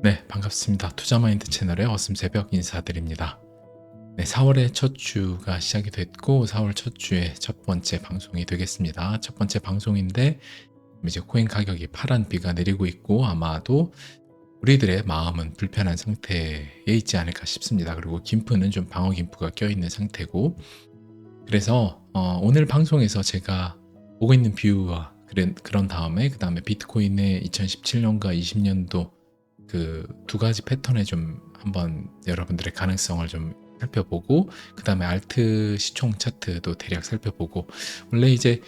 네, 반갑습니다. 투자마인드 채널의 어슴 새벽 인사드립니다. 네, 4월의 첫 주가 시작이 됐고 4월 첫 주에 첫 번째 방송이 되겠습니다. 첫 번째 방송인데 이제 코인 가격이 파란 비가 내리고 있고 아마도 우리들의 마음은 불편한 상태에 있지 않을까 싶습니다. 그리고 김프는 좀 방어 김프가 껴있는 상태고 그래서 어, 오늘 방송에서 제가 보고 있는 뷰와 그런, 다음에 그 다음에 비트코인의 2017년과 20년도 그 두 가지 패턴에 좀 한번 여러분들의 가능성을 좀 살펴보고 그 다음에 알트 시총 차트도 대략 살펴보고. 원래 이제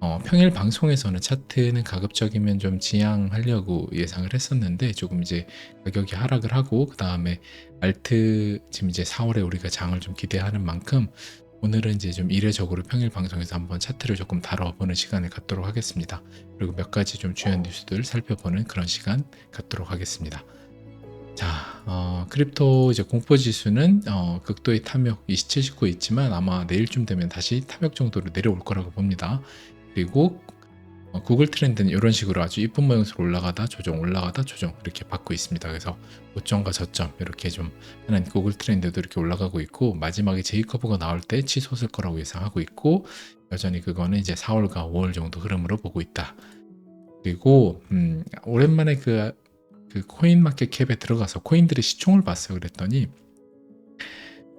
어, 평일 방송에서는 차트는 가급적이면 좀 지양하려고 예상을 했었는데 조금 이제 가격이 하락을 하고 그 다음에 알트 지금 이제 4월에 우리가 장을 좀 기대하는 만큼 오늘은 이제 좀 이례적으로 평일 방송에서 한번 차트를 조금 다뤄보는 시간을 갖도록 하겠습니다. 그리고 몇 가지 좀 중요한 뉴스들 살펴보는 그런 시간 갖도록 하겠습니다. 자, 어, 크립토 이제 공포 지수는 어, 극도의 탐욕 27, 19 있지만 아마 내일쯤 되면 다시 탐욕 정도로 내려올 거라고 봅니다. 그리고 어, 구글 트렌드는 이런 식으로 아주 이쁜 모양으로 올라가다 조정 올라가다 조정 이렇게 받고 있습니다. 그래서 고점과 저점 이렇게 좀 하는 구글 트렌드도 이렇게 올라가고 있고 마지막에 제이커브가 나올 때 치솟을 거라고 예상하고 있고 여전히 그거는 이제 4월과 5월 정도 흐름으로 보고 있다. 그리고 음, 오랜만에 그, 그 코인 마켓 캡에 들어가서 코인들의 시총을 봤어요. 그랬더니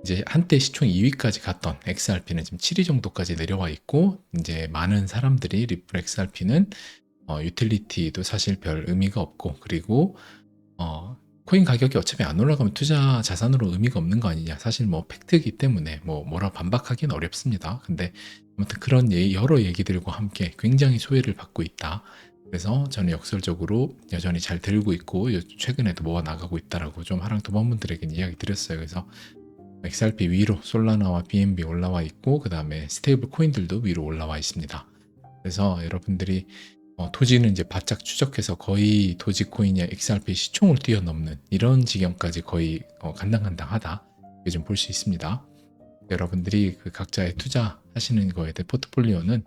이제 한때 시총 2위까지 갔던 XRP는 지금 7위 정도까지 내려와 있고 이제 많은 사람들이 리플 XRP는 어, 유틸리티도 사실 별 의미가 없고 그리고 어, 코인 가격이 어차피 안 올라가면 투자 자산으로 의미가 없는 거 아니냐. 사실 뭐 팩트이기 때문에 뭐 뭐라 반박하기는 어렵습니다. 근데 아무튼 그런 예, 여러 얘기들과 함께 굉장히 소외를 받고 있다. 그래서 저는 역설적으로 여전히 잘 들고 있고 최근에도 모아 나가고 있다라고 좀 하랑 도반분들에게 이야기 드렸어요. 그래서 XRP 위로 솔라나와 BNB 올라와 있고 그 다음에 스테이블 코인들도 위로 올라와 있습니다. 그래서 여러분들이 어, 도지는 이제 바짝 추적해서 거의 도지코인이 XRP 시총을 뛰어넘는 이런 지경까지 거의 어, 간당간당하다 좀볼수 있습니다. 여러분들이 그 각자의 투자하시는 거에 대해 포트폴리오는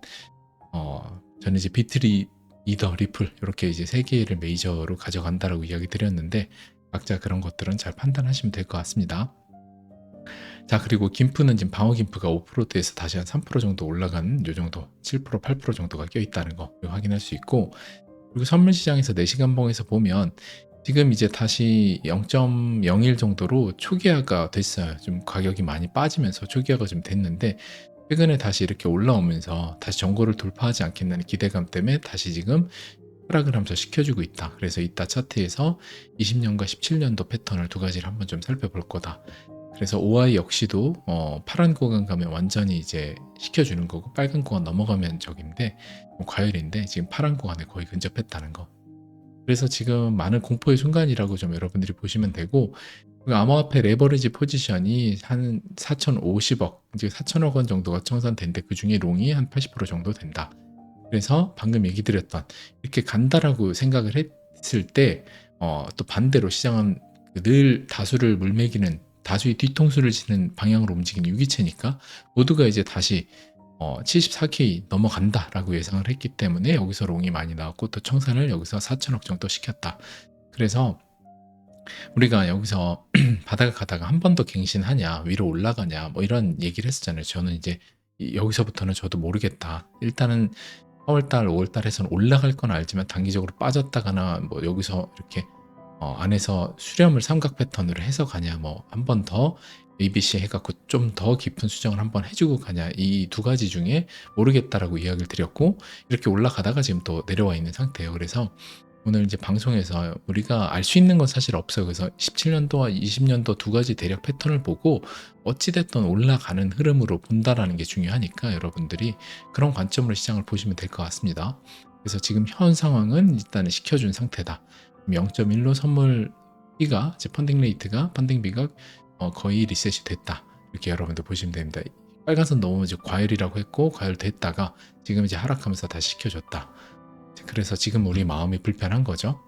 어, 저는 이제 비트리 이더 리플 이렇게 이제 세 개를 메이저로 가져간다라고 이야기 드렸는데 각자 그런 것들은 잘 판단하시면 될 것 같습니다. 자 그리고 김프는 지금 방어 김프가 5%대에서 다시 한 3% 정도 올라간 요 정도 7% 8% 정도가 껴 있다는 거 확인할 수 있고 그리고 선물 시장에서 4시간 봉에서 보면 지금 이제 다시 0.01 정도로 초기화가 됐어요. 좀 가격이 많이 빠지면서 초기화가 좀 됐는데 최근에 다시 이렇게 올라오면서 다시 정고를 돌파하지 않겠다는 기대감 때문에 다시 지금 하락을 하면서 시켜주고 있다. 그래서 이따 차트에서 20년과 17년도 패턴을 두 가지를 한번 좀 살펴볼 거다. 그래서 OI 역시도 어, 파란 구간 가면 완전히 이제 시켜주는 거고 빨간 구간 넘어가면 적인데 뭐 과열인데 지금 파란 구간에 거의 근접했다는 거. 그래서 지금 많은 공포의 순간이라고 좀 여러분들이 보시면 되고 그 암호화폐 레버리지 포지션이 한 4,050억, 이제 4천억 원 정도가 청산된데 그 중에 롱이 한 80% 정도 된다. 그래서 방금 얘기 드렸던 이렇게 간다라고 생각을 했을 때, 어, 또 반대로 시장은 늘 다수를 물매기는 다수의 뒤통수를 치는 방향으로 움직이는 유기체니까 모두가 이제 다시 어, 74K 넘어간다라고 예상을 했기 때문에 여기서 롱이 많이 나왔고 또 청산을 여기서 4천억 정도 시켰다. 그래서 우리가 여기서 바닥을 가다가 한 번 더 갱신하냐 위로 올라가냐 뭐 이런 얘기를 했었잖아요. 저는 이제 여기서부터는 저도 모르겠다. 일단은 4월달, 5월달에서는 올라갈 건 알지만 단기적으로 빠졌다가나 뭐 여기서 이렇게 어, 안에서 수렴을 삼각 패턴으로 해서 가냐 뭐 한 번 더 ABC 해갖고 좀 더 깊은 수정을 한번 해주고 가냐 이 두 가지 중에 모르겠다라고 이야기를 드렸고 이렇게 올라가다가 지금 또 내려와 있는 상태예요. 그래서 오늘 이제 방송에서 우리가 알 수 있는 건 사실 없어요. 그래서 17년도와 20년도 두 가지 대략 패턴을 보고 어찌됐든 올라가는 흐름으로 본다라는 게 중요하니까 여러분들이 그런 관점으로 시장을 보시면 될 것 같습니다. 그래서 지금 현 상황은 일단은 시켜준 상태다. 0.1로 선물 B가 이제 펀딩 레이트가 펀딩비가 어, 거의 리셋이 됐다. 이렇게 여러분들 보시면 됩니다. 빨간선 너무 이제 과열이라고 했고 과열됐다가 지금 이제 하락하면서 다시 시켜줬다. 그래서 지금 우리 마음이 불편한 거죠.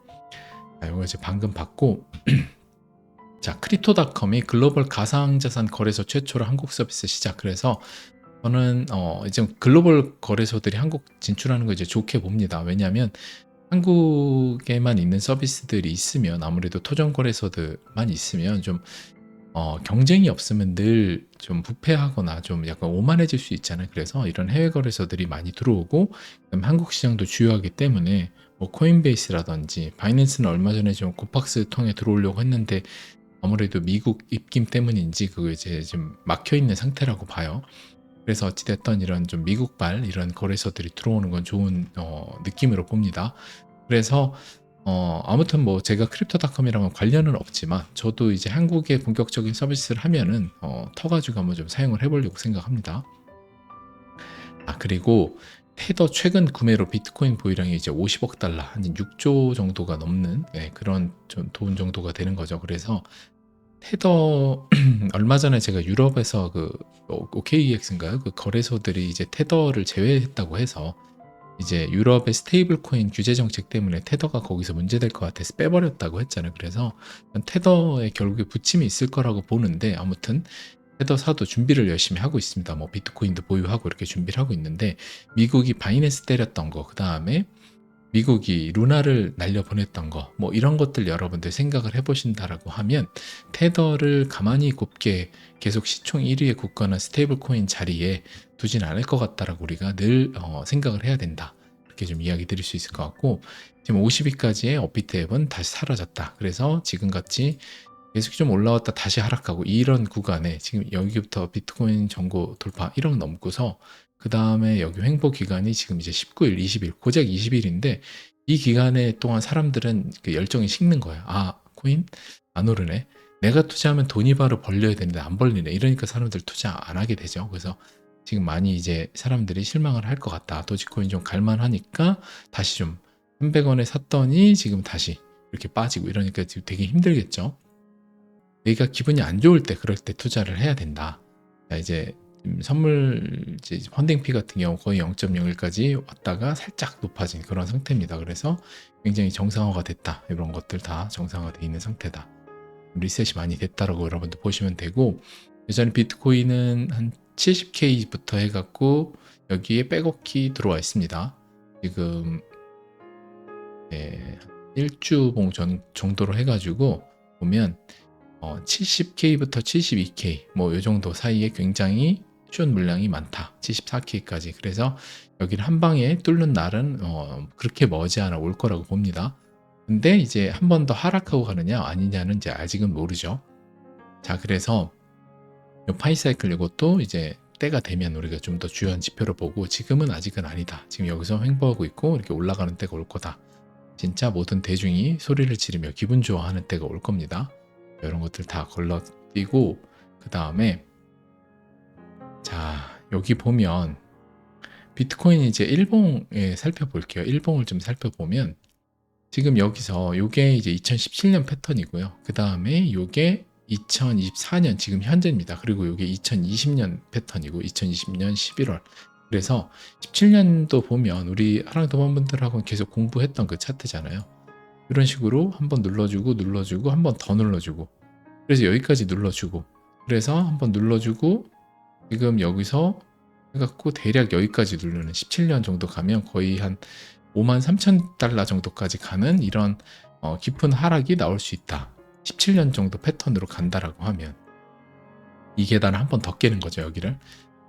자, 이거 이제 방금 받고 자 크립토닷컴이 글로벌 가상자산 거래소 최초로 한국 서비스 시작. 그래서 저는 어 이제 글로벌 거래소들이 한국 진출하는 거 이제 좋게 봅니다. 왜냐하면 한국에만 있는 서비스들이 있으면 아무래도 토종 거래소들만 있으면 좀 어 경쟁이 없으면 늘 좀 부패하거나 좀 약간 오만해질 수 있잖아요. 그래서 이런 해외 거래소들이 많이 들어오고 한국 시장도 주요하기 때문에 뭐 코인베이스라든지 바이낸스는 얼마 전에 좀 코팍스 통해 들어오려고 했는데 아무래도 미국 입김 때문인지 그거 이제 좀 막혀 있는 상태라고 봐요. 그래서 어찌 됐든 이런 좀 미국발 이런 거래소들이 들어오는 건 좋은 어 느낌으로 봅니다. 그래서 어 아무튼 뭐 제가 크립토닷컴이랑은 관련은 없지만 저도 이제 한국에 본격적인 서비스를 하면은 어 터 가지고 한번 좀 사용을 해 보려고 생각합니다. 아 그리고 테더 최근 구매로 비트코인 보유량이 이제 50억 달러 한 6조 정도가 넘는 예 그런 좀 돈 정도가 되는 거죠. 그래서 테더 얼마 전에 제가 유럽에서 그 오- OKEX인가요? 그 거래소들이 이제 테더를 제외했다고 해서 이제 유럽의 스테이블 코인 규제 정책 때문에 테더가 거기서 문제될 것 같아서 빼버렸다고 했잖아요. 그래서 테더에 결국에 부침이 있을 거라고 보는데 아무튼 테더 사도 준비를 열심히 하고 있습니다. 뭐 비트코인도 보유하고 이렇게 준비를 하고 있는데 미국이 바이낸스 때렸던 거, 그 다음에 미국이 루나를 날려 보냈던 거, 뭐 이런 것들 여러분들 생각을 해보신다라고 하면 테더를 가만히 곱게 계속 시총 1위에 굳거나 스테이블 코인 자리에 두진 않을 것 같다라고 우리가 늘 어, 생각을 해야 된다. 이렇게 좀 이야기 드릴 수 있을 것 같고 지금 50위까지의 업비트 앱은 다시 사라졌다. 그래서 지금 같이 계속 좀 올라왔다 다시 하락하고 이런 구간에 지금 여기부터 비트코인 정고 돌파 1억 넘고서 그 다음에 여기 횡보 기간이 지금 이제 19일, 20일, 고작 20일인데 이 기간에 동안 사람들은 그 열정이 식는 거예요. 아, 코인 안 오르네. 내가 투자하면 돈이 바로 벌려야 되는데 안 벌리네. 이러니까 사람들 투자 안 하게 되죠. 그래서 지금 많이 이제 사람들이 실망을 할 것 같다. 도지코인 좀 갈만하니까 다시 좀 300원에 샀더니 지금 다시 이렇게 빠지고 이러니까 지금 되게 힘들겠죠. 내가 기분이 안 좋을 때 그럴 때 투자를 해야 된다. 자, 이제 선물 이제 펀딩피 같은 경우 거의 0.01까지 왔다가 살짝 높아진 그런 상태입니다. 그래서 굉장히 정상화가 됐다. 이런 것들 다 정상화되어 있는 상태다. 리셋이 많이 됐다라고 여러분들 보시면 되고 예전에 비트코인은 한 70K부터 해갖고 여기에 백업키 들어와 있습니다. 지금 네, 일주 봉 전 정도로 해가지고 보면 어, 70K부터 72K 뭐 이 정도 사이에 굉장히 쉬운 물량이 많다. 74K까지. 그래서 여기를 한 방에 뚫는 날은 어, 그렇게 머지않아 올 거라고 봅니다. 근데 이제 한 번 더 하락하고 가느냐 아니냐는 이제 아직은 모르죠. 자, 그래서 이 파이사이클 이것도 이제 때가 되면 우리가 좀 더 주요한 지표를 보고 지금은 아직은 아니다. 지금 여기서 횡보하고 있고 이렇게 올라가는 때가 올 거다. 진짜 모든 대중이 소리를 지르며 기분 좋아하는 때가 올 겁니다. 이런 것들 다 걸러뛰고 그 다음에 자 여기 보면 비트코인 이제 일봉에 살펴볼게요. 일봉을 좀 살펴보면 지금 여기서 요게 이제 2017년 패턴이고요. 그 다음에 요게 2024년 지금 현재입니다. 그리고 요게 2020년 패턴이고 2020년 11월. 그래서 17년도 보면 우리 하랑도반분들하고는 계속 공부했던 그 차트잖아요. 이런 식으로 한번 눌러주고 눌러주고 한번 더 눌러주고 그래서 여기까지 눌러주고 그래서 한번 눌러주고 지금 여기서 해갖고 대략 여기까지 누르는 17년 정도 가면 거의 한 5만 3천 달러 정도까지 가는 이런 어, 깊은 하락이 나올 수 있다. 17년 정도 패턴으로 간다라고 하면 이 계단을 한 번 더 깨는 거죠 여기를.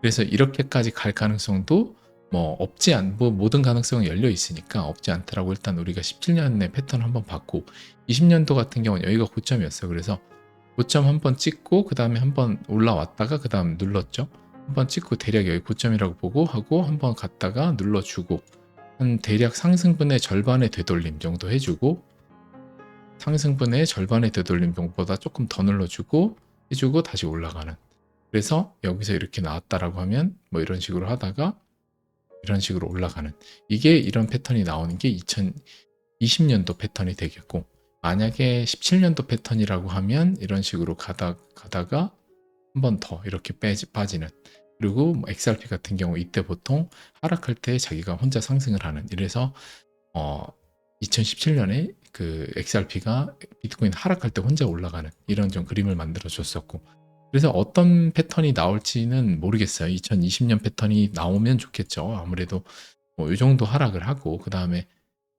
그래서 이렇게까지 갈 가능성도 뭐 없지 않, 뭐 모든 가능성은 열려 있으니까 없지 않더라고 일단 우리가 17년의 패턴 한번 봤고 20년도 같은 경우는 여기가 고점이었어요. 그래서 고점 한 번 찍고 그 다음에 한 번 올라왔다가 그 다음 눌렀죠. 한 번 찍고 대략 여기 고점이라고 보고 하고 한 번 갔다가 눌러주고 한 대략 상승분의 절반의 되돌림 정도 해주고 상승분의 절반의 되돌림 정도보다 조금 더 눌러주고 해주고 다시 올라가는 그래서 여기서 이렇게 나왔다라고 하면 뭐 이런 식으로 하다가 이런 식으로 올라가는 이게 이런 패턴이 나오는 게 2020년도 패턴이 되겠고 만약에 17년도 패턴이라고 하면 이런 식으로 가다 가다가 한 번 더 이렇게 빼지, 빠지는 그리고 뭐 XRP 같은 경우 이때 보통 하락할 때 자기가 혼자 상승을 하는 이래서 어 2017년에 그 XRP가 비트코인 하락할 때 혼자 올라가는 이런 좀 그림을 만들어 줬었고 그래서 어떤 패턴이 나올지는 모르겠어요. 2020년 패턴이 나오면 좋겠죠. 아무래도 뭐 이 정도 하락을 하고 그 다음에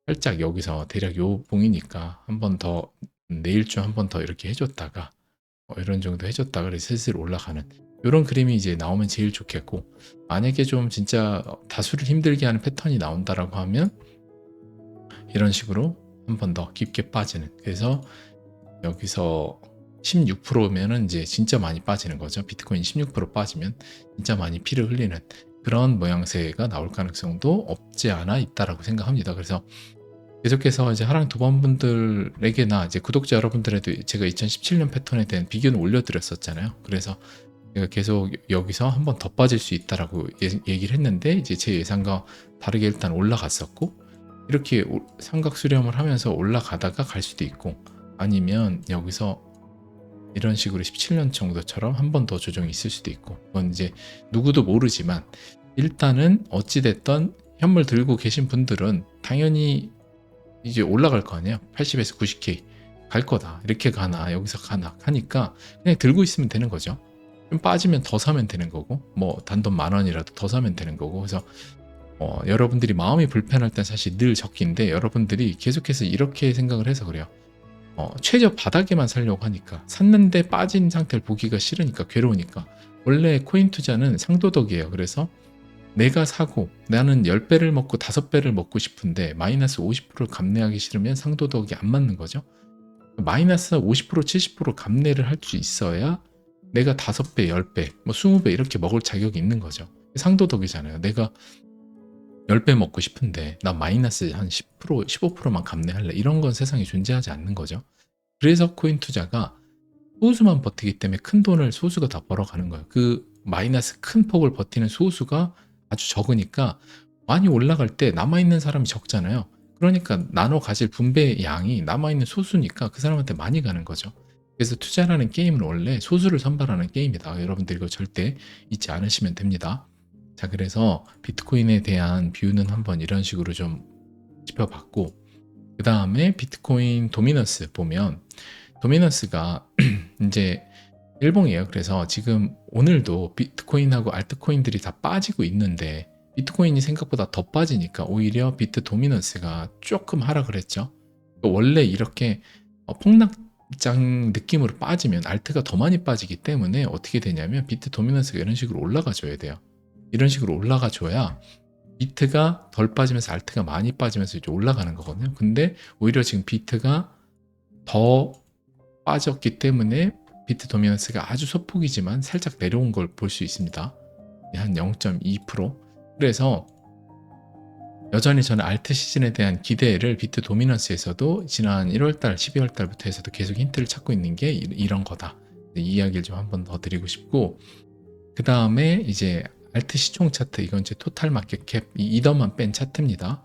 살짝 여기서 대략 요 봉이니까 한 번 더 내일쯤 한번 더 이렇게 해줬다가 어, 이런 정도 해줬다가 슬슬 올라가는 이런 그림이 이제 나오면 제일 좋겠고 만약에 좀 진짜 다수를 힘들게 하는 패턴이 나온다라고 하면 이런 식으로 한 번 더 깊게 빠지는 그래서 여기서 16%면은 이제 진짜 많이 빠지는 거죠. 비트코인 16% 빠지면 진짜 많이 피를 흘리는 그런 모양새가 나올 가능성도 없지 않아 있다라고 생각합니다. 그래서 계속해서 이제 하랑 두번 분들에게나 이제 구독자 여러분들에도 제가 2017년 패턴에 대한 비교는 올려드렸었잖아요. 그래서 제가 계속 여기서 한 번 더 빠질 수 있다라고 예- 얘기를 했는데 이제 제 예상과 다르게 일단 올라갔었고 이렇게 오- 삼각 수렴을 하면서 올라가다가 갈 수도 있고 아니면 여기서 이런 식으로 17년 정도처럼 한 번 더 조정이 있을 수도 있고 그건 이제 누구도 모르지만 일단은 어찌됐던 현물 들고 계신 분들은 당연히 이제 올라갈 거 아니에요 80에서 90K 갈 거다. 이렇게 가나 여기서 가나 하니까 그냥 들고 있으면 되는 거죠. 좀 빠지면 더 사면 되는 거고 뭐 단돈 만 원이라도 더 사면 되는 거고. 그래서 어, 여러분들이 마음이 불편할 땐 사실 늘 적기인데 여러분들이 계속해서 이렇게 생각을 해서 그래요. 어, 최저 바닥에만 살려고 하니까 샀는데 빠진 상태를 보기가 싫으니까 괴로우니까. 원래 코인 투자는 상도덕이에요. 그래서 내가 사고 나는 10배를 먹고 5배를 먹고 싶은데 마이너스 50%를 감내하기 싫으면 상도덕이 안 맞는 거죠. 마이너스 50% 70% 감내를 할 수 있어야 내가 5배, 10배, 뭐 20배 이렇게 먹을 자격이 있는 거죠. 상도덕이잖아요. 내가 10배 먹고 싶은데 나 마이너스 한 10% 15%만 감내할래 이런 건 세상에 존재하지 않는 거죠 그래서 코인 투자가 소수만 버티기 때문에 큰 돈을 소수가 다 벌어가는 거예요 그 마이너스 큰 폭을 버티는 소수가 아주 적으니까 많이 올라갈 때 남아있는 사람이 적잖아요. 그러니까 나눠 가질 분배 양이 남아있는 소수니까 그 사람한테 많이 가는 거죠. 그래서 투자라는 게임은 원래 소수를 선발하는 게임이다. 여러분들 이거 절대 잊지 않으시면 됩니다. 자, 그래서 비트코인에 대한 뷰는 한번 이런 식으로 좀 짚어봤고, 그 다음에 비트코인 도미넌스 보면, 도미넌스가 이제 일봉이에요. 그래서 지금 오늘도 비트코인하고 알트코인들이 다 빠지고 있는데, 비트코인이 생각보다 더 빠지니까 오히려 비트 도미넌스가 조금 하락을 했죠. 원래 이렇게 어, 폭락장 느낌으로 빠지면 알트가 더 많이 빠지기 때문에 어떻게 되냐면 비트 도미넌스가 이런 식으로 올라가 줘야 돼요. 이런 식으로 올라가 줘야 비트가 덜 빠지면서 알트가 많이 빠지면서 이제 올라가는 거거든요. 근데 오히려 지금 비트가 더 빠졌기 때문에 비트 도미넌스가 아주 소폭이지만 살짝 내려온 걸 볼 수 있습니다. 한 0.2% 그래서 여전히 저는 알트 시즌에 대한 기대를 비트 도미넌스에서도 지난 1월달, 12월달부터 해서도 계속 힌트를 찾고 있는 게 이- 이런 거다. 이 이야기를 좀 한 번 더 드리고 싶고 그 다음에 이제 알트 시총 차트 이건 이제 토탈 마켓 캡 이 이더만 뺀 차트입니다.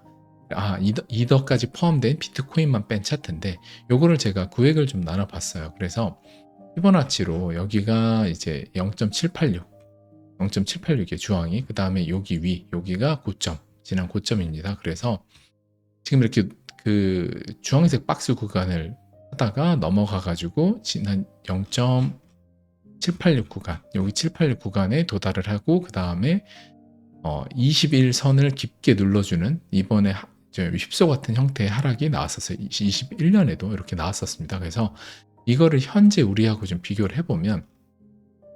아 이더, 이더까지 포함된 비트코인만 뺀 차트인데 요거를 제가 구획을 좀 나눠봤어요. 그래서 피보나치로 여기가 이제 0.786 0.786의 주황이 그 다음에 여기 위 여기가 고점 지난 고점입니다. 그래서 지금 이렇게 그 주황색 박스 구간을 하다가 넘어가 가지고 지난 0. 786 구간, 여기 786 구간에 도달을 하고 그 다음에 어, 21선을 깊게 눌러주는 이번에 하- 저 휩소 같은 형태의 하락이 나왔었어요. 21년에도 이렇게 나왔었습니다. 그래서 이거를 현재 우리하고 좀 비교를 해보면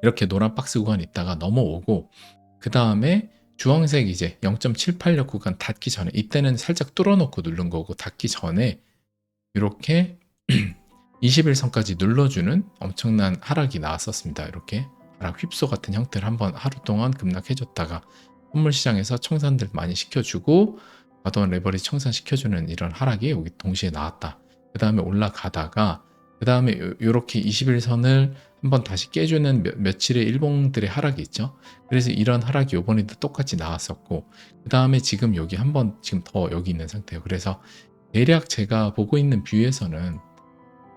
이렇게 노란 박스 구간 있다가 넘어오고 그 다음에 주황색 이제 0.786 구간 닿기 전에 이때는 살짝 뚫어놓고 누른 거고 닿기 전에 이렇게 21선까지 눌러주는 엄청난 하락이 나왔었습니다. 이렇게 하락 휩소 같은 형태를 한번 하루 동안 급락해줬다가 선물 시장에서 청산들 많이 시켜주고 과도한 레버리지 청산시켜주는 이런 하락이 여기 동시에 나왔다. 그 다음에 올라가다가 그 다음에 이렇게 21선을 한번 다시 깨주는 며, 며칠의 일봉들의 하락이 있죠. 그래서 이런 하락이 요번에도 똑같이 나왔었고 그 다음에 지금 여기 한번 지금 더 여기 있는 상태예요. 그래서 대략 제가 보고 있는 뷰에서는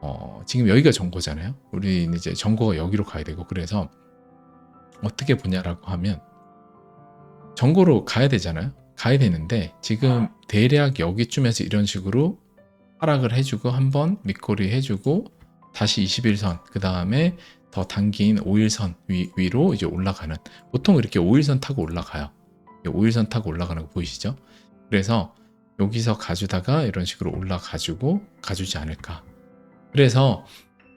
어, 지금 여기가 정고잖아요. 우리는 이제 정고가 여기로 가야 되고 그래서 어떻게 보냐라고 하면 정고로 가야 되잖아요. 가야 되는데 지금 대략 여기쯤에서 이런 식으로 하락을 해주고 한번 밑꼬리 해주고 다시 21선 그 다음에 더 당긴 5일선 위, 위로 이제 올라가는 보통 이렇게 5일선 타고 올라가요. 5일선 타고 올라가는 거 보이시죠? 그래서 여기서 가주다가 이런 식으로 올라가지고 가주지 않을까. 그래서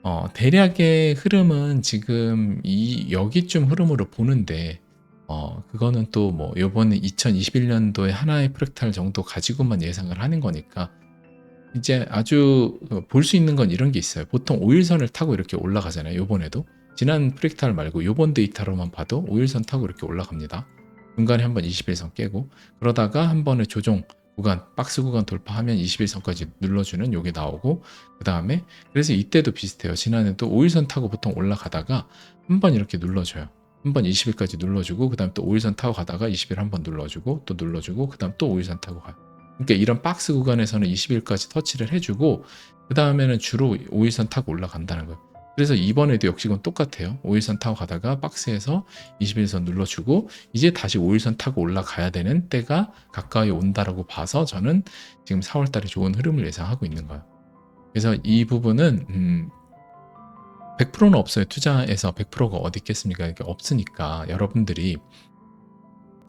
어, 대략의 흐름은 지금 이 여기쯤 흐름으로 보는데 어, 그거는 또 뭐 요번에 2021년도에 하나의 프랙탈 정도 가지고만 예상을 하는 거니까 이제 아주 볼 수 있는 건 이런 게 있어요. 보통 5일선을 타고 이렇게 올라가잖아요. 요번에도 지난 프랙탈 말고 요번 데이터로만 봐도 5일선 타고 이렇게 올라갑니다. 중간에 한번 21선 깨고 그러다가 한 번에 조정 구간 박스 구간 돌파하면 21선까지 눌러주는 요게 나오고 그 다음에 그래서 이때도 비슷해요. 지난해도 5일선 타고 보통 올라가다가 한 번 이렇게 눌러줘요. 한 번 20일까지 눌러주고 그 다음 또 5일선 타고 가다가 20일 한 번 눌러주고 또 눌러주고 그 다음 또 5일선 타고 가요. 그러니까 이런 박스 구간에서는 20일까지 터치를 해주고 그 다음에는 주로 5일선 타고 올라간다는 거예요. 그래서 이번에도 역시 이건 똑같아요. 5일선 타고 가다가 박스에서 21선 눌러주고 이제 다시 5일선 타고 올라가야 되는 때가 가까이 온다라고 봐서 저는 지금 4월 달에 좋은 흐름을 예상하고 있는 거예요. 그래서 이 부분은 음 100%는 없어요. 투자에서 100%가 어디 있겠습니까? 이게 없으니까 여러분들이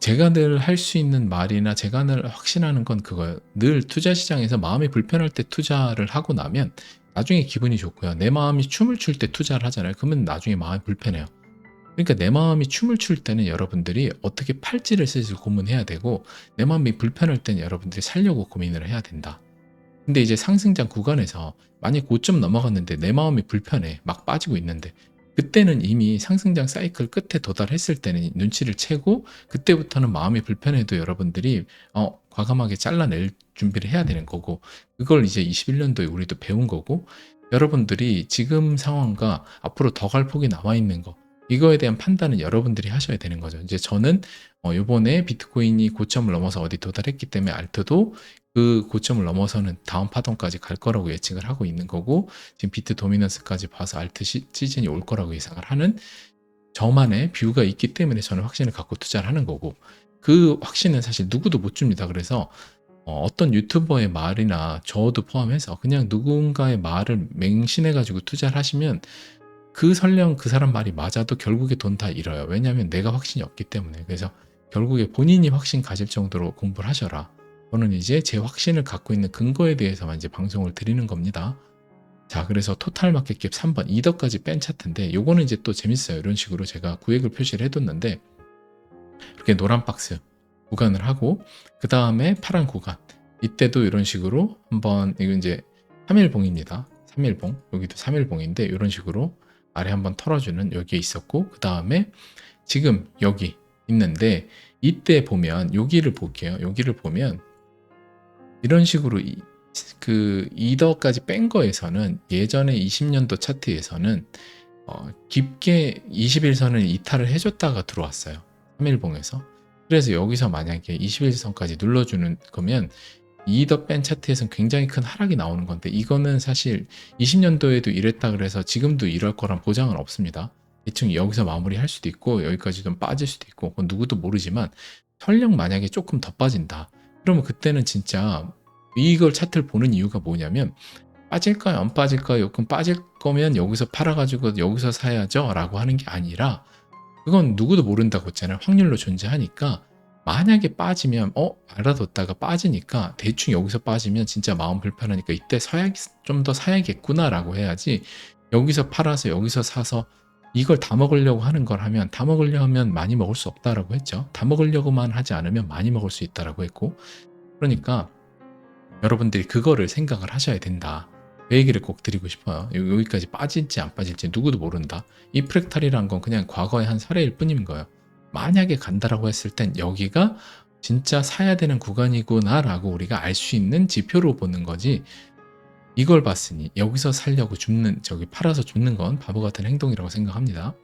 제가 늘 할 수 있는 말이나 제가 늘 확신하는 건 그거예요. 늘 투자 시장에서 마음이 불편할 때 투자를 하고 나면 나중에 기분이 좋고요. 내 마음이 춤을 출 때 투자를 하잖아요. 그러면 나중에 마음이 불편해요. 그러니까 내 마음이 춤을 출 때는 여러분들이 어떻게 팔찌를 쓸지 고민해야 되고 내 마음이 불편할 때는 여러분들이 살려고 고민을 해야 된다. 근데 이제 상승장 구간에서 만약 고점 넘어갔는데 내 마음이 불편해 막 빠지고 있는데 그때는 이미 상승장 사이클 끝에 도달했을 때는 눈치를 채고 그때부터는 마음이 불편해도 여러분들이 어 과감하게 잘라낼 준비를 해야 되는 거고 그걸 이제 21년도에 우리도 배운 거고 여러분들이 지금 상황과 앞으로 더 갈 폭이 남아 있는 거 이거에 대한 판단은 여러분들이 하셔야 되는 거죠. 이제 저는 어, 요번에 비트코인이 고점을 넘어서 어디 도달했기 때문에 알트도 그 고점을 넘어서는 다음 파동까지 갈 거라고 예측을 하고 있는 거고 지금 비트 도미넌스까지 봐서 알트 시, 시즌이 올 거라고 예상을 하는 저만의 뷰가 있기 때문에 저는 확신을 갖고 투자를 하는 거고 그 확신은 사실 누구도 못 줍니다. 그래서 어, 떤 유튜버의 말이나 저도 포함해서 그냥 누군가의 말을 맹신해가지고 투자를 하시면 그 설령 그 사람 말이 맞아도 결국에 돈 다 잃어요. 왜냐하면 내가 확신이 없기 때문에. 그래서 결국에 본인이 확신 가질 정도로 공부를 하셔라. 저는 이제 제 확신을 갖고 있는 근거에 대해서만 이제 방송을 드리는 겁니다. 자, 그래서 토탈 마켓캡 3번 2덕까지 뺀 차트인데 요거는 이제 또 재밌어요. 이런 식으로 제가 구획을 표시를 해뒀는데 이렇게 노란 박스 구간을 하고 그 다음에 파란 구간 이때도 이런 식으로 한번 이거 이제 3일봉입니다. 3일봉 여기도 3일봉인데 이런 식으로 아래 한번 털어주는 여기에 있었고 그 다음에 지금 여기 있는데 이때 보면 여기를 볼게요. 여기를 보면 이런 식으로 이, 그 2더까지 뺀 거에서는 예전에 20년도 차트에서는 어, 깊게 21선을 이탈을 해줬다가 들어왔어요. 3일봉에서. 그래서 여기서 만약에 21선까지 눌러주는 거면 이더 뺀 차트에서는 굉장히 큰 하락이 나오는 건데 이거는 사실 20년도에도 이랬다 그래서 지금도 이럴 거란 보장은 없습니다. 대충 여기서 마무리할 수도 있고 여기까지 좀 빠질 수도 있고 그건 누구도 모르지만 설령 만약에 조금 더 빠진다. 그러면 그때는 진짜 이걸 차트를 보는 이유가 뭐냐면 빠질까요? 안 빠질까요? 그럼 빠질 거면 여기서 팔아가지고 여기서 사야죠? 라고 하는 게 아니라 그건 누구도 모른다고 했잖아요. 확률로 존재하니까 만약에 빠지면 어 알아뒀다가 빠지니까 대충 여기서 빠지면 진짜 마음 불편하니까 이때 사야 좀 더 사야겠구나라고 해야지 여기서 팔아서 여기서 사서 이걸 다 먹으려고 하는 걸 하면 다 먹으려 하면 많이 먹을 수 없다라고 했죠. 다 먹으려고만 하지 않으면 많이 먹을 수 있다라고 했고 그러니까 여러분들이 그거를 생각을 하셔야 된다. 그 얘기를 꼭 드리고 싶어요. 여기까지 빠질지 안 빠질지 누구도 모른다. 이 프랙탈이란 건 그냥 과거의 한 사례일 뿐인 거예요. 만약에 간다라고 했을 땐 여기가 진짜 사야 되는 구간이구나라고 우리가 알 수 있는 지표로 보는 거지. 이걸 봤으니 여기서 살려고 줍는 저기 팔아서 줍는 건 바보 같은 행동이라고 생각합니다.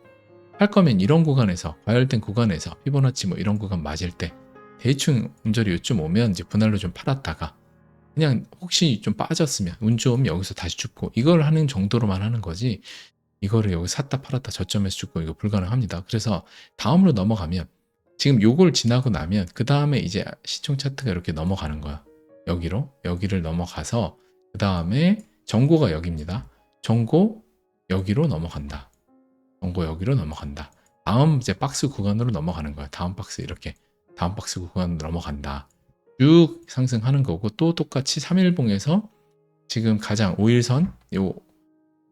할 거면 이런 구간에서 과열된 구간에서 피보나치 뭐 이런 구간 맞을 때 대충 운절이 요쯤 오면 이제 분할로 좀 팔았다가 그냥 혹시 좀 빠졌으면 운 좋으면 여기서 다시 줍고 이걸 하는 정도로만 하는 거지 이거를 여기 샀다 팔았다 저점에서 주고 이거 불가능합니다. 그래서 다음으로 넘어가면 지금 요걸 지나고 나면 그 다음에 이제 시총 차트가 이렇게 넘어가는 거야. 여기로 여기를 넘어가서 그 다음에 정고가 여기입니다. 정고 여기로 넘어간다. 정고 여기로 넘어간다. 다음 이제 박스 구간으로 넘어가는 거야. 다음 박스 이렇게 다음 박스 구간으로 넘어간다. 쭉 상승하는 거고 또 똑같이 3일봉에서 지금 가장 5일선 요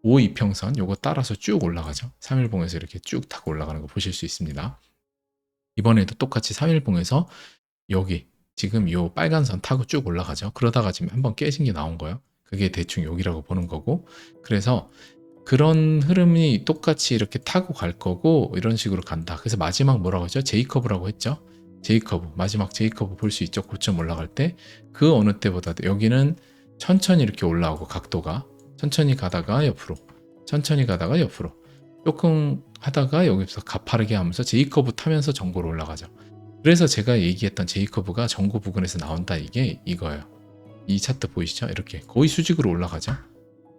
5 이평선 요거 따라서 쭉 올라가죠. 3일봉에서 이렇게 쭉 타고 올라가는 거 보실 수 있습니다. 이번에도 똑같이 3일봉에서 여기 지금 요 빨간 선 타고 쭉 올라가죠. 그러다가 지금 한번 깨진 게 나온 거예요. 그게 대충 여기라고 보는 거고 그래서 그런 흐름이 똑같이 이렇게 타고 갈 거고 이런 식으로 간다. 그래서 마지막 뭐라고 했죠? 제이커브라고 했죠. 제이커브 마지막 제이커브 볼 수 있죠. 고점 올라갈 때 그 어느 때보다도 여기는 천천히 이렇게 올라오고 각도가 천천히 가다가 옆으로 천천히 가다가 옆으로 조금 하다가 여기서 가파르게 하면서 제이커브 타면서 전고로 올라가죠. 그래서 제가 얘기했던 제이커브가 전고 부근에서 나온다 이게 이거예요. 이 차트 보이시죠? 이렇게 거의 수직으로 올라가죠.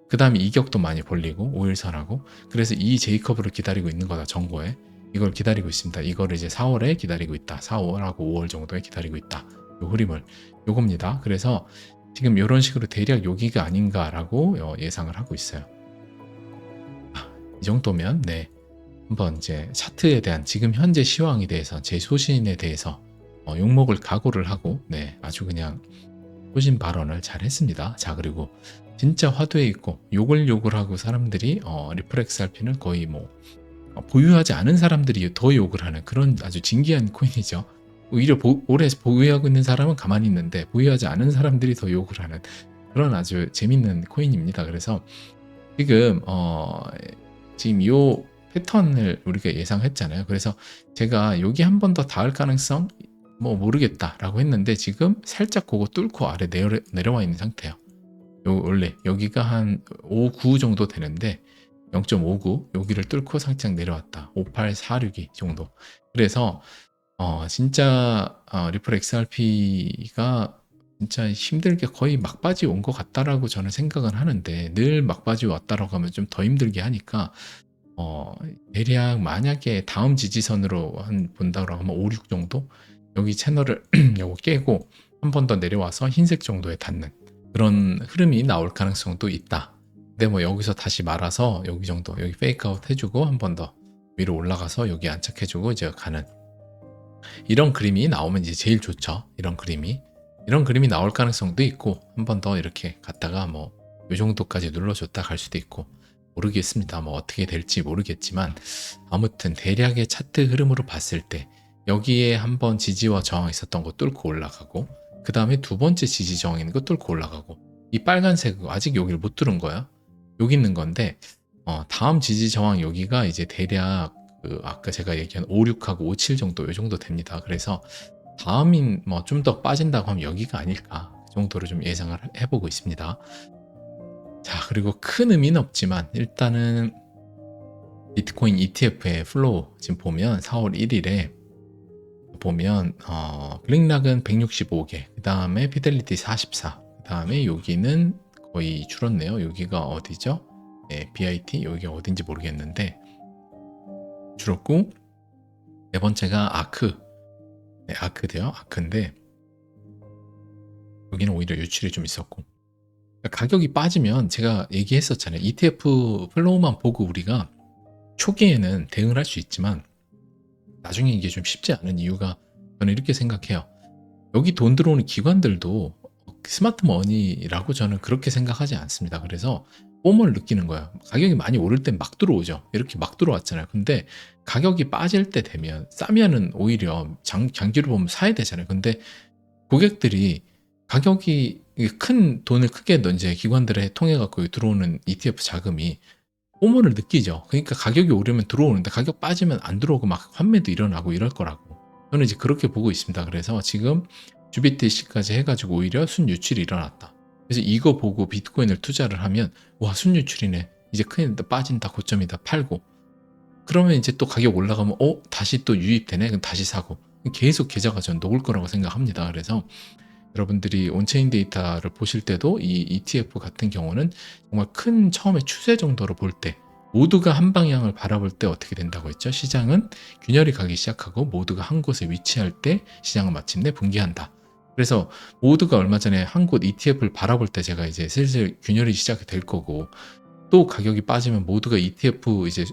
그 다음에 이격도 많이 벌리고 5일선하고 그래서 이 제이커브를 기다리고 있는 거다 전고에 이걸 기다리고 있습니다. 이거를 이제 4월에 기다리고 있다. 4월하고 5월 정도에 기다리고 있다. 요 흐름을 요겁니다. 그래서 지금 이런 식으로 대략 여기가 아닌가라고 어, 예상을 하고 있어요. 아, 이 정도면 네 한번 이제 차트에 대한 지금 현재 시황에 대해서 제 소신에 대해서 어, 욕먹을 각오를 하고 네 아주 그냥 소신 발언을 잘 했습니다. 자 그리고 진짜 화두에 있고 욕을 욕을 하고 사람들이 어, 리프렉스 RP는 거의 뭐 어, 보유하지 않은 사람들이 더 욕을 하는 그런 아주 진기한 코인이죠. 오히려 보, 오래 보유하고 있는 사람은 가만히 있는데 보유하지 않은 사람들이 더 욕을 하는 그런 아주 재밌는 코인입니다. 그래서 지금 어 지금 요 패턴을 우리가 예상했잖아요. 그래서 제가 여기 한 번 더 닿을 가능성 뭐 모르겠다라고 했는데 지금 살짝 그거 뚫고 아래 내려, 내려와 있는 상태예요. 요 원래 여기가 한 5, 9 정도 되는데 0.59 여기를 뚫고 살짝 내려왔다. 58, 462 정도. 그래서 어 진짜 어 리플 XRP가 진짜 힘들게 거의 막바지 온 것 같다라고 저는 생각은 하는데 늘 막바지 왔다라고 하면 좀 더 힘들게 하니까 어 대략 만약에 다음 지지선으로 한 본다고 하면 5, 6 정도 여기 채널을 요거 깨고 한 번 더 내려와서 흰색 정도에 닿는 그런 흐름이 나올 가능성도 있다. 근데 뭐 여기서 다시 말아서 여기 정도 여기 페이크아웃 해주고 한 번 더 위로 올라가서 여기 안착해주고 이제 가는 이런 그림이 나오면 이제 제일 좋죠. 이런 그림이 이런 그림이 나올 가능성도 있고 한 번 더 이렇게 갔다가 뭐이 정도까지 눌러줬다 갈 수도 있고 모르겠습니다. 뭐 어떻게 될지 모르겠지만 아무튼 대략의 차트 흐름으로 봤을 때 여기에 한번 지지와 저항 있었던 거 뚫고 올라가고 그 다음에 두 번째 지지 저항 있는 거 뚫고 올라가고 이 빨간색 아직 여기를 못 뚫은 거야. 여기 있는 건데 어, 다음 지지 저항 여기가 이제 대략 그 아까 제가 얘기한 5, 6하고 5, 7 정도 이 정도 됩니다. 그래서 다음인 뭐 좀 더 빠진다고 하면 여기가 아닐까 그 정도로 좀 예상을 해보고 있습니다. 자 그리고 큰 의미는 없지만 일단은 비트코인 ETF의 플로우 지금 보면 4월 1일에 보면 어, 블링락은 165개 그 다음에 피델리티 44 그 다음에 여기는 거의 줄었네요 여기가 어디죠? 네, BIT 여기가 어딘지 모르겠는데 줄었고 네 번째가 아크. 네, 아크 돼요. 아크인데 여기는 오히려 유출이 좀 있었고. 그러니까 가격이 빠지면 제가 얘기했었잖아요. ETF 플로우만 보고 우리가 초기에는 대응을 할 수 있지만 나중에 이게 좀 쉽지 않은 이유가 저는 이렇게 생각해요. 여기 돈 들어오는 기관들도 스마트 머니라고 저는 그렇게 생각하지 않습니다. 그래서 뽐을 느끼는 거예요. 가격이 많이 오를 땐 막 들어오죠. 이렇게 막 들어왔잖아요. 근데 가격이 빠질 때 되면 싸면은 오히려 장, 장기로 보면 사야 되잖아요. 근데 고객들이 가격이 큰 돈을 크게 이제 기관들에 통해 갖고 들어오는 ETF 자금이 뽀모를 느끼죠. 그러니까 가격이 오르면 들어오는데 가격 빠지면 안 들어오고 막 환매도 일어나고 이럴 거라고. 저는 이제 그렇게 보고 있습니다. 그래서 지금 주비TC까지 해가지고 오히려 순유출이 일어났다. 그래서 이거 보고 비트코인을 투자를 하면 와 순유출이네. 이제 큰일 다 빠진다 고점이다 팔고. 그러면 이제 또 가격 올라가면 어? 다시 또 유입되네? 그럼 다시 사고. 계속 계좌가 전 녹을 거라고 생각합니다. 그래서 여러분들이 온체인 데이터를 보실 때도 이 ETF 같은 경우는 정말 큰 처음에 추세 정도로 볼 때 모두가 한 방향을 바라볼 때 어떻게 된다고 했죠? 시장은 균열이 가기 시작하고 모두가 한 곳에 위치할 때 시장은 마침내 붕괴한다. 그래서 모두가 얼마 전에 한 곳 ETF를 바라볼 때 제가 이제 슬슬 균열이 시작이 될 거고 또 가격이 빠지면 모두가 ETF 이제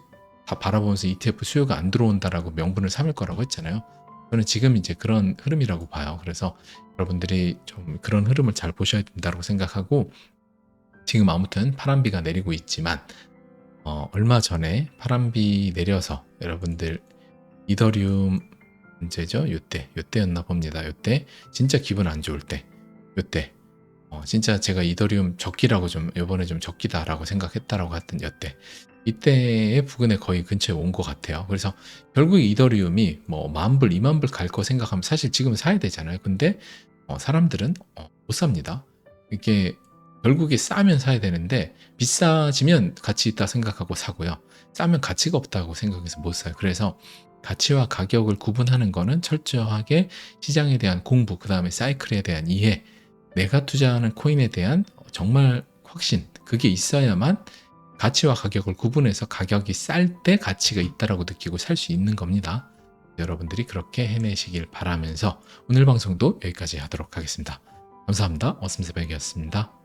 다 바라보면서 ETF 수요가 안 들어온다라고 명분을 삼을 거라고 했잖아요. 저는 지금 이제 그런 흐름이라고 봐요. 그래서 여러분들이 좀 그런 흐름을 잘 보셔야 된다고 생각하고 지금 아무튼 파란비가 내리고 있지만 어, 얼마 전에 파란비 내려서 여러분들 이더리움 언제죠? 요때 요때였나 봅니다. 요때 진짜 기분 안 좋을 때 요때 어, 진짜 제가 이더리움 적기라고 좀 요번에 좀 적기다라고 생각했다라고 했던 요때 이때의 부근에 거의 근처에 온 것 같아요. 그래서 결국 이더리움이 뭐 만불, 이만불 갈 거 생각하면 사실 지금 사야 되잖아요. 근데 어, 사람들은 어, 못 삽니다. 이게 결국에 싸면 사야 되는데 비싸지면 가치 있다 생각하고 사고요. 싸면 가치가 없다고 생각해서 못 사요. 그래서 가치와 가격을 구분하는 거는 철저하게 시장에 대한 공부, 그 다음에 사이클에 대한 이해, 내가 투자하는 코인에 대한 정말 확신, 그게 있어야만 가치와 가격을 구분해서 가격이 쌀 때 가치가 있다라고 느끼고 살 수 있는 겁니다. 여러분들이 그렇게 해내시길 바라면서 오늘 방송도 여기까지 하도록 하겠습니다. 감사합니다. 어슴새백이었습니다.